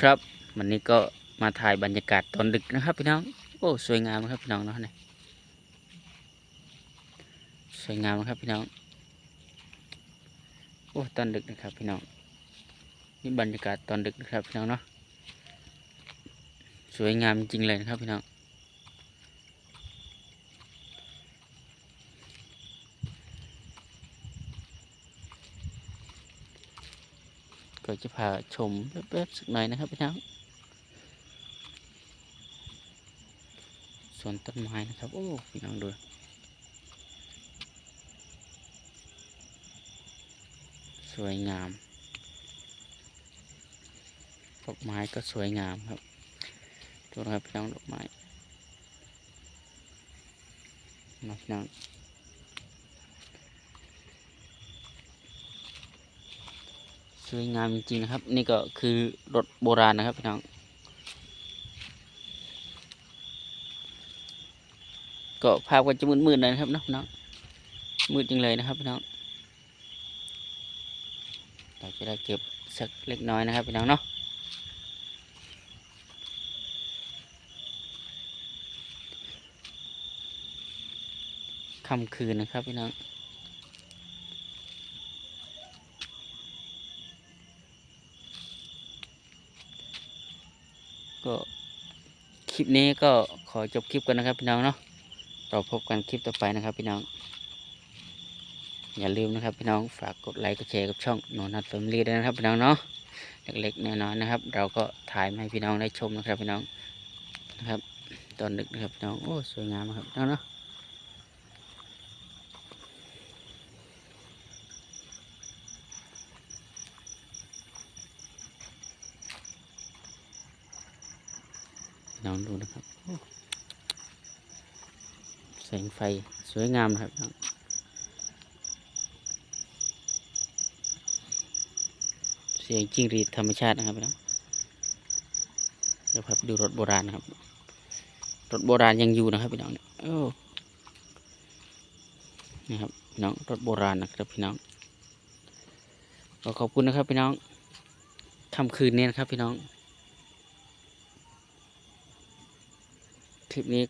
ครับวันนี้ก็มาถ่ายบรรยากาศตอนดึกนะครับพี่น้องโอ้สวยงามครับพี่น้องเนาะเนี่ยสวยงามครับพี่น้องโอ้ตอนดึกนะครับพี่น้องนี่บรรยากาศตอนดึกนะครับพี่น้องเนาะสวยงามจริงเลยนะครับพี่น้อง ก็จะพาชมแป๊บๆสักหน่อยนะครับพี่น้องสวนต้นไม้นะครับ โอ้พี่น้องดูสวยงามดอกไม้ก็สวยงามครับดูนะครับพี่น้องดอกไม้นะพี่น้อง วยงามจริงๆนะครับ นี่ก็คือรถโบราณนะครับพี่น้องก็ภาพก็จะมืดๆหน่อยนะครับเนาะพี่น้องมืดจริงเลยนะครับพี่น้องเราจะได้เก็บสักเล็กน้อยนะครับพี่น้องเนาะค่ำคืนนะครับพี่น้อง ก็คลิปนี้ก็ขอจบคลิปกันนะครับพี่น้องเนาะเราพบกันคลิปต่อไปนะครับพี่น้อง อย่าลืมนะครับพี่น้องฝากกดไลค์กดแชร์กับช่องหนนัดแฟมิลี่ด้วยนะครับพี่น้องเนาะเล็กๆน้อยๆนะครับ เราก็ถ่ายมาให้พี่น้องได้ชมนะครับพี่น้องนะครับ ตอนดึกนะครับพี่น้องโอ้สวยงามนะครับพี่น้องเนาะ น้องดูนะครับ แสงไฟสวยงามนะครับพี่น้องเสียงจิ้งหรีดธรรมชาตินะครับพี่น้องเดี๋ยวพาไปดูรถโบราณนะครับ รถโบราณยังอยู่นะครับพี่น้องเนี่ยโอ้นี่ครับพี่น้องรถโบราณนะครับพี่น้องก็ขอบคุณนะครับพี่น้องค่ำคืนนี้นะครับพี่น้อง คลิปนี้